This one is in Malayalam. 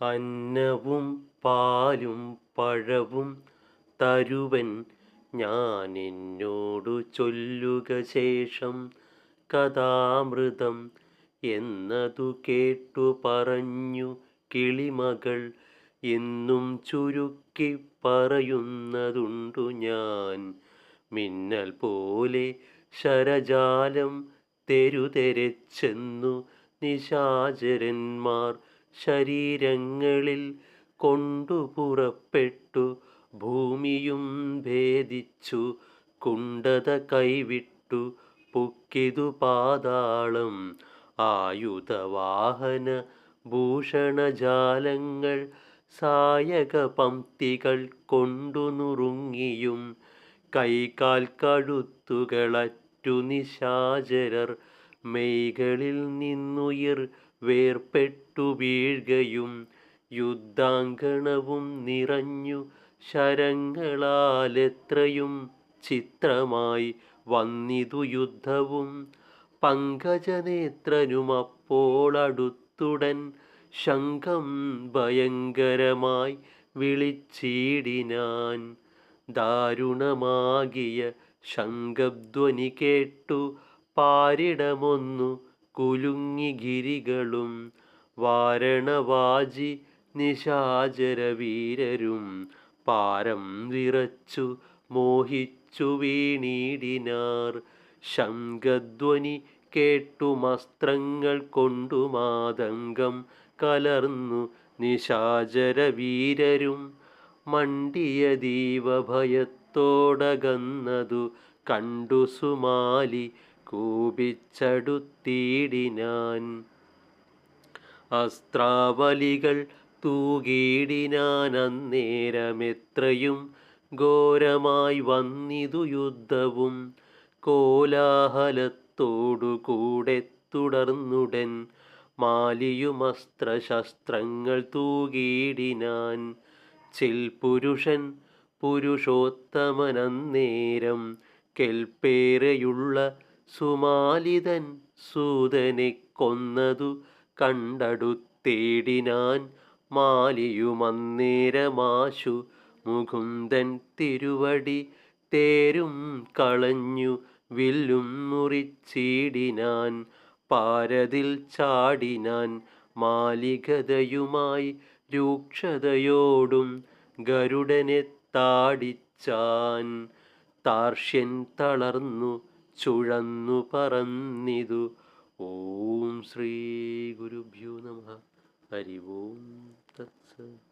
അന്നവും പാലും പഴവും തരുവൻ ഞാൻ എന്നോടു ചൊല്ലുക ശേഷം കഥാമൃതം എന്നതു കേട്ടു പറഞ്ഞു കിളിമകൾ എന്നും ചുരുക്കി പറയുന്നതുണ്ടു ഞാൻ. മിന്നൽ പോലെ ശരജാലം തെരുതെരച്ചെന്നു നിശാചരന്മാർ ശരീരങ്ങളിൽ കൊണ്ടു പുറപ്പെട്ടു ഭൂമിയും ഭേദിച്ചു കുണ്ടത കൈവിട്ടു പൊക്കിതു പാതാളം ആയുധവാഹന ഭൂഷണജാലങ്ങൾ സായക പംക്തികൾ കൊണ്ടു നുറുങ്ങിയും കൈകാൽ കഴുത്തുകളറ്റു നിശാചരർ മെയ്കളിൽ നിന്നുയിർ വേർപെട്ടു വീഴ്കയും യുദ്ധാങ്കണവും നിറഞ്ഞു ശരങ്ങളാലെത്രയും ചിത്രമായി വന്നിതു യുദ്ധവും. പങ്കജനേത്രനുമപ്പോൾ അടുത്തുടൻ ശംഖം ഭയങ്കരമായി വിളിച്ചീടിനാൻ. ദാരുണമാകിയ ശംഖധ്വനി കേട്ടു പാരിടമൊന്നു കുലുങ്ങി ഗിരികളും വാരണവാജി നിശാചരവീരരും പാരം വിറച്ചു മോഹിച്ചു വീണീടിനാർ. ശംഖധ്വനി കേട്ടുമസ്ത്രങ്ങൾ കൊണ്ടു മാതംഗം കലർന്നു നിശാചരവീരരും. മണ്ടിയ ദീവഭയത്തോടകന്നതു കണ്ടു സുമാലി കൂപിച്ചടുത്തിടിനാൻ. അസ്ത്രാവലികൾ തൂകിയിടിനാൻ അന്നേരമെത്രയും ഘോരമായി വന്നിതു യുദ്ധവും കോലാഹലത്തോടു കൂടെ തുടർന്നുടൻ മാലിയുമസ്ത്രശസ്ത്രങ്ങൾ തൂകിയിടിനാൻ. ചെൽപുരുഷൻ പുരുഷോത്തമനന്നേരം കെൽപ്പേറെയുള്ള സുമാലിതൻ സൂതനെ കൊന്നതു കണ്ടടുത്തേടിനാൻ മാലിയുമന്നേരമാശു. മുകുന്ദൻ തിരുവടി തേരും കളഞ്ഞു വില്ലും മുറിച്ചീടിനാൻ പാരതിൽ ചാടിനാൻ മാലികതയുമായി രൂക്ഷതയോടും ഗരുഡനെ താടിച്ചാൻ. താർഷ്യൻ തളർന്നു ചുഴന്നു പറന്നിതു. ഓം ശ്രീ ഗുരുഭ്യോ നമ. ഹരി ഓം തത്സ.